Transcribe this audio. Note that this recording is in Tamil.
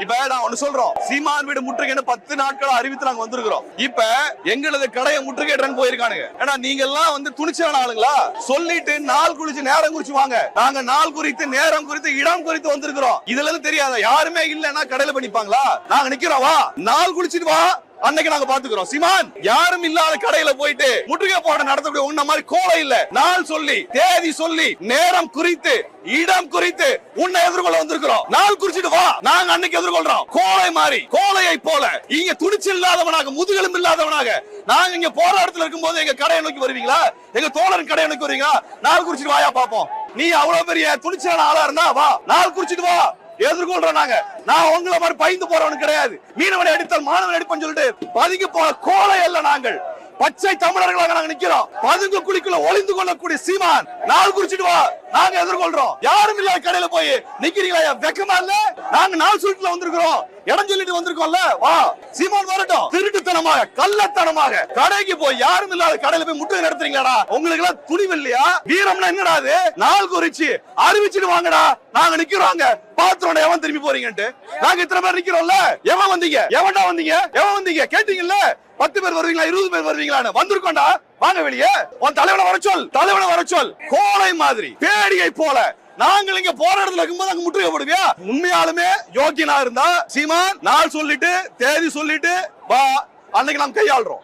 இப்ப நான் ஒண்ணு சொல்றோம். சீமான் வீடு முற்றுகைன்னு பத்து நாட்கள் அறிவித்து நாங்க வந்திருக்கிறோம். இப்ப எங்களது கடையை முற்றுகையிடறன்னு போயிருக்கானுங்க. ஏன்னா நீங்க எல்லாம் வந்து துணிச்சலான ஆளுங்களா? சொல்லிட்டு நாள் குறிச்சு நேரம் குறிச்சு வாங்க. நாங்க நாள் குறித்து நேரம் குறித்து இடம் குறித்து வந்திருக்கிறோம். இதுல இருந்து தெரியாத? யாருமே இல்லைன்னா கடையில பண்ணிப்பாங்களா நாங்க நிக்கிறோம் வா. நாள் குளிச்சுட்டு வா. அன்னைக்கு நாங்க பாத்துக்கிறோம். சிமான் யாரும் இல்லாத கடையில போயிட்டு முற்றுகை போட நடத்தக்கூடிய உன்ன மாதிரி கோலை இல்ல. நாள் சொல்லி தேதி சொல்லி நேரம் குறித்து இடம் குறித்து உன்னை எதிர்கொள்ள வந்திருக்கிறோம். நாள் குறிச்சிட்டு வா. நாங்க அன்னைக்கு எதிர்கொள்றோம். கோலை மாறி கோலையை போல. இங்க துணிச்சல் இல்லாதவனாக முதுகெலும்பு இல்லாதவனாக நாங்க இங்க போராட்டத்துல இருக்கும்போது எங்க கடையை நோக்கி வருவீங்களா? எங்க தோழர் கடையை நோக்கி வருவீங்களா? நாள் குறிச்சிட்டு வாயா பாப்போம். நீ அவ்வளவு பெரிய துணிச்சலான ஆளா இருந்தா வா. நாள் குறிச்சிட்டு வா. எதிர்கொள்றோம் நாங்க. நான் உங்களை மாதிரி பயந்து போறவனு கிடையாது. மீனவனை அடித்தால் மாணவன் அடிப்பேன்னு சொல்லிட்டு பதுங்கி போன கோலை அல்ல நாங்கள். பச்சை தமிழர்களாக நாங்க நிக்கிறோம். பதுங்கு குழிக்குள்ள ஒளிந்து கொள்ளக்கூடிய சீமான் நாள் குறிச்சிட்டு வா. நாங்க எதிர்கொள்றோம். யாரும் இல்லாத கடையில போய் நிக்கிறீங்களா? வெக்கமா இல்ல? நாங்க நாள் சுட்டுல வந்திருக்கிறோம். இடம் சொல்லிட்டு வந்திருக்கோம்ல வா. சீமான் வரட்டும். திருட்டுத்தனமாக கள்ளத்தனமாக. கடைக்கு போய் யாரும் இல்லாத கடையில போய் முட்டுகை நடத்துறீங்களாடா? உங்களுக்கு எல்லாம் துணிவு இல்லையா? வீரம்னா என்னடா அது? நாள் குறிச்சு அறிவிச்சிட்டு வாங்கடா. நாங்க நிக்கிறோங்க பாத்திரம் எவன் திரும்பி போறீங்கன்ட்டு. நாங்க இத்தனை பேர் நிக்கிறோம்ல. எவன் வந்தீங்க? எவன்டா வந்தீங்க? எவன் வந்தீங்க? கேட்டீங்கல்ல? பத்து பேர் வருவீங்களா? இருபது பேர் வருவீங்களான்னு. வந்திருக்கோம்டா. வாங்க வெளியே. உன் தலைவனை வர சொல். தலைவனை வர சொல். கோலை மாதிரி. பேடியை போல. நாங்கள் இங்க போராட்டத்துல இருக்கும்போது அங்க முற்றுகைப்படுவியா உண்மையாலுமே யோக்கியனா இருந்தா சீமான் நாள் சொல்லிட்டு தேதி சொல்லிட்டு வா அன்னைக்கு நாம் கையாளுறோம்.